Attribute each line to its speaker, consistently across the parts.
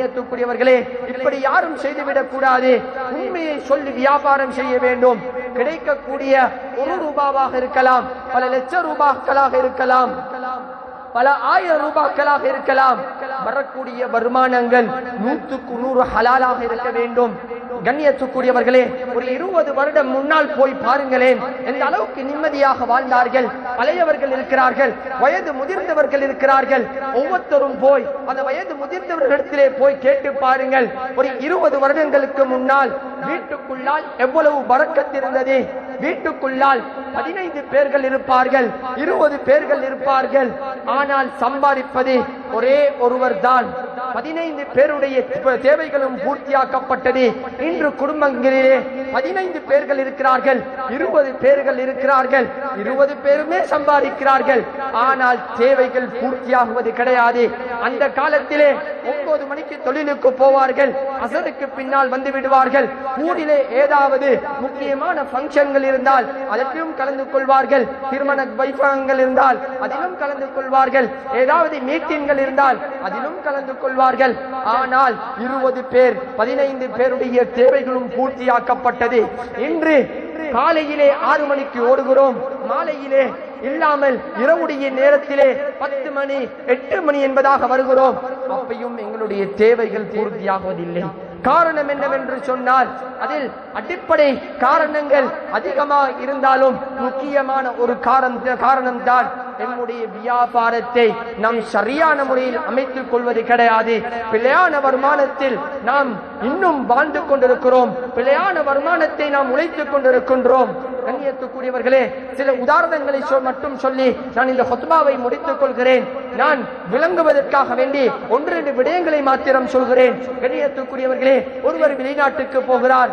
Speaker 1: கண்ணியத்துக்குரியவர்களே இப்படி யாரும் செய்துவிடக் கூடாது உண்மையை சொல்லி வியாபாரம் செய்ய வேண்டும். கிடைக்கக்கூடிய ஒரு ரூபாவாக இருக்கலாம் பல லட்சம் ரூபாக்களாக இருக்கலாம் பல ஆயிரம் ரூபாக்களாக இருக்கலாம். வரக்கூடிய வருமானங்கள் நூற்றுக்கு நூறு ஹலாலாக இருக்க வேண்டும். கண்ணியத்துக்குரியவர்களே ஒரு இருபது வருடம் முன்னால் போய் பாருங்களேன். எந்த அளவுக்கு நிம்மதியாக வாழ்ந்தார்கள். பழையவர்கள் இருக்கிறார்கள். வயது முதிர்ந்தவர்கள் இருக்கிறார்கள். ஒவ்வொருத்தரும் போய் அந்த வயது முதிர்ந்தவர்களிடத்திலே போய் கேட்டு பாருங்கள். ஒரு இருபது வருடங்களுக்கு முன்னால் வீட்டுக்குள்ளால் எவ்வளவு பறக்கத்திருந்தது வீட்டுக்குள்ளால் பதினைந்து பேர்கள் இருப்பார்கள். இருபது பேர்கள் இருப்பார்கள். ஆனால் சம்பாதிப்பது ஒரே ஒருவர் தான் பதினைந்து பேருடைய தேவைகளும் பூர்த்தியாக்கப்பட்டது. இன்று குடும்பங்களிலே பதினைந்து பேர்கள் இருக்கிறார்கள் இருபது பேர்கள் இருக்கிறார்கள் இருபது பேருமே சம்பாதிக்கிறார்கள். ஆனால் தேவைகள் பூர்த்தியாகுவது கிடையாது. அந்த காலத்திலே ஒன்பது மணிக்கு தொழிலுக்கு போவார்கள் அசருக்கு பின்னால் வந்து விடுவார்கள். ஊரிலே ஏதாவது முக்கியமான பங்கன்கள் இருந்தால் அதற்கும் கலந்து கொள்வார்கள். திருமண வைபவங்கள் இருந்தால் அதிலும் கலந்து கொள்வார்கள். ஏதாவது மீட்டிங்கள் இருந்தால் அதிலும் கலந்து கொள்வார்கள். ஆனால் இருபது பேர் பதினைந்து பேருடைய தேவைகளும் பூர்த்தியாக்கப்பட்டது இன்று காலையிலே ஆறு மணிக்கு ஓடுகிறோம். மாலையிலே இல்லாமல் இரவுடைய நேரத்திலே பத்து மணி எட்டு மணி என்பதாக வருகிறோம். அப்பையும் எங்களுடைய தேவைகள் பூர்த்தியாகுவதில்லை. காரணம் என்னவென்று சொன்னால் அதில் அடிப்படை காரணங்கள் அதிகமாக இருந்தாலும் முக்கியமான ஒரு காரணம் காரணம்தான் நம்முடைய வியாபாரத்தை நாம் சரியான முறையில் அமைத்துக் கொள்வது கிடையாது. பிழையான வருமானத்தில் நாம் இன்னும் வாழ்ந்து கொண்டிருக்கிறோம். பிழையான வருமானத்தை நாம் உழைத்துக் கொண்டிருக்கின்றோம். கண்ணியத்துக்குரியவர்களே சில உதாரணங்களை மட்டும் சொல்லி நான் இந்த ஹொத்மாவை முடித்துக் கொள்கிறேன். நான் விளங்குவதற்காக வேண்டி ஒன்று ரெண்டு விடயங்களை மாத்திரம் சொல்கிறேன். கண்ணியத்துக்குரியவர்களே ஒருவர் வெளிநாட்டுக்கு போகிறார்.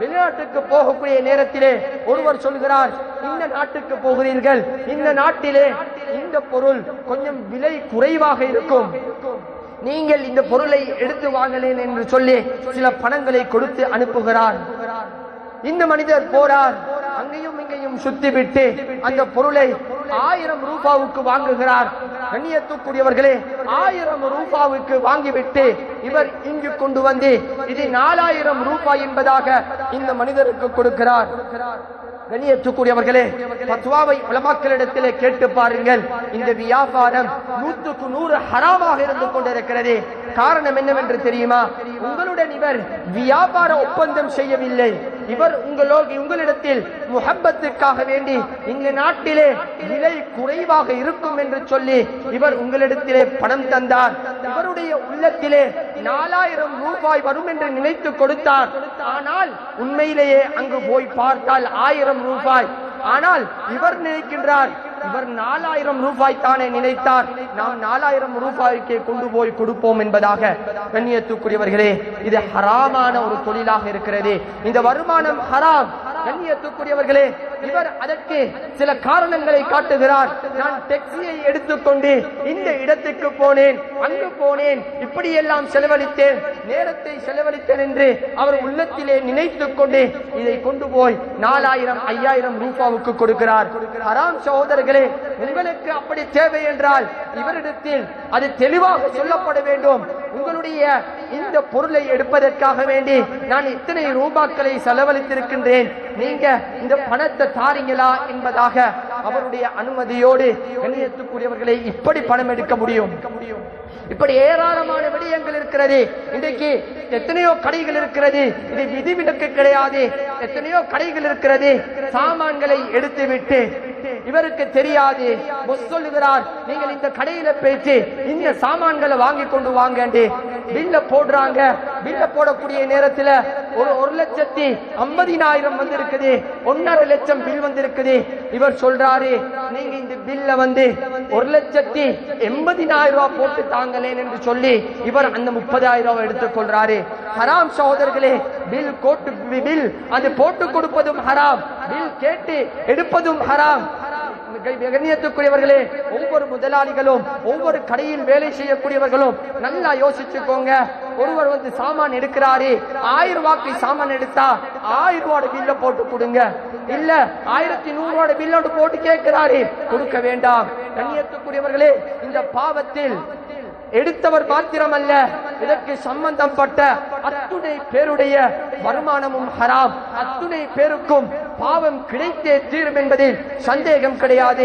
Speaker 1: வெளிநாட்டுக்கு போகக்கூடிய நேரத்திலே ஒருவர் சொல்கிறார் இந்த நாட்டுக்கு போகிறீர்கள். இந்த நாட்டிலே இந்த பொருள் கொஞ்சம் விலை குறைவாக இருக்கும். நீங்கள் இந்த பொருளை எடுத்து வாங்கலேன் என்று சொல்லி சில பணங்களை கொடுத்து அனுப்புகிறார். இந்த மனிதர் போறார். அங்கேயும் இங்கேயும் சுத்திவிட்டு அந்த பொருளை ஆயிரம் ரூபாவுக்கு வாங்குகிறார். கண்ணியத்துக்குரியவர்களே ஆயிரம் ரூபாவுக்கு வாங்கிவிட்டு இவர் இங்கு கொண்டு வந்து இது நாலாயிரம் ரூபாய் என்பதாக இந்த மனிதருக்கு கொடுக்கிறார். கண்ணியத்துக்குரியவர்களே பத்வாவை உலமாக்களிடத்திலே கேட்டு பாருங்கள். இந்த வியாபாரம் நூற்றுக்கு நூறு ஹராமாக இருந்து கொண்டிருக்கிறது. காரணம் என்னவென்று தெரியுமா? உங்களுடன் இவர் வியாபார ஒப்பந்தம் செய்யவில்லை. இவர் உங்களோடு உங்களிடத்தில் முகப்பத்துக்காக வேண்டி இங்கு நாட்டிலே விலை குறைவாக இருக்கும் என்று சொல்லி இவர் உங்களிடத்திலே பணம் தந்தார். இவருடைய உள்ளத்திலே நாலாயிரம் ரூபாய் வரும் என்று நினைத்து கொடுத்தார். ஆனால் உண்மையிலேயே அங்கு போய் பார்த்தால் ஆயிரம் ரூபாய். ஆனால் இவர் நினைக்கின்றார் இவர் நாலாயிரம் ரூபாய் தானே நினைத்தார். நாம் நாலாயிரம் ரூபாய்க்கே கொண்டு போய் கொடுப்போம் என்பதாக கண்ணியத்துக்குரியவர்களே இது ஹராமான ஒரு தொழிலாக இருக்கிறது. இந்த வருமானம் ஹராம். கண்ணியத்துக்குரியவர்களே இவர் அதற்கு சில காரணங்களை காட்டுகிறார். நான் டெக்ஸியை எடுத்துக்கொண்டு இந்த இடத்துக்கு போனேன். அங்கு போனேன். இப்படி எல்லாம் செலவழித்தேன். நேரத்தை செலவழித்தேன் என்று அவர் உள்ளத்திலே நினைத்துக் கொண்டு இதை கொண்டு போய் நாலாயிரம் ஐயாயிரம் ரூபாவுக்கு கொடுக்கிறார். ஹராம் சகோதரர்களே உங்களுக்கு அப்படி தேவை என்றால் இவரிடத்தில் அது தெளிவாக சொல்லப்பட வேண்டும். உங்களுடைய இந்த பொருளை எடுப்பதற்காக வேண்டி நான் இத்தனை ரூபாக்களை செலவழித்திருக்கின்றேன். நீங்க இந்த பணத்தை தாரீங்களா என்பதாக அவருடைய அனுமதியோடு கண்ணியத்துக்குரியவர்களை இப்படி பணம் எடுக்க முடியும்? இப்படி ஏராளமான விடயங்கள் இருக்கிறது. இன்றைக்கு எத்தனையோ கடைகள் இருக்கிறது. இது விதிவிலக்கு கிடையாது. எத்தனையோ கடைகள் இருக்கிறது. சாமான்களை எடுத்துவிட்டு இவருக்கு தெரியாது. பொஸ் சொல்லுகிறார் நீங்கள் இந்த கடையில பேச்சு இந்த சாமான்களை வாங்கி கொண்டு வாங்கண்டு. பில்ல போடுறாங்க. பில்ல போடக்கூடிய நேரத்துல ஒரு ஒரு லட்சத்தி ஐம்பதினாயிரம் வந்து இருக்குது ஒன்னரை லட்சம் பில் வந்து இருக்குது இவர் சொல்றாரு நீங்க இந்த பில்ல வந்து ஒரு லட்சத்தி எண்பதினாயிரம் ரூபாய் போட்டு தாங்களேன் என்று சொல்லி இவர் அந்த முப்பதாயிரம் ரூபாய் எடுத்துக் கொள்றாரு. ஹராம் சகோதரர்களே பில் கோட்டு பில் அது போட்டு கொடுப்பதும் ஹராம் பில் கேட்டு எடுப்பதும் ஹராம். கண்ணியத்துக்குரியவர்களே ஒவ்வொரு முதலாளிகளும் ஒவ்வொரு கடையில் வேலை செய்யக்கூடியவர்களும் நல்லா யோசிச்சுக்கோங்க. ஒருவர் வந்து சாமான் எடுக்கிறாரு ஆயிரம் ரூபாய்க்கு சாமான் எடுத்தா ஆயிரம் ரூபாய் பில்ல போட்டு கொடுங்க. இல்ல ஆயிரத்தி நூறு ரூபாய் பில்லோடு போட்டு கேட்கிறாரே. கொடுக்க வேண்டாம். கண்ணியத்துக்குரியவர்களே இந்த பாவத்தில் எடுத்தவர் மாத்திரமல்ல இதற்கு சம்பந்தப்பட்ட அத்துணை பேருடைய வருமானமும் ஹராம். அத்துணை பேருக்கும் பாவம் கிடைத்தே தீரும் என்பதில் சந்தேகம் கிடையாது.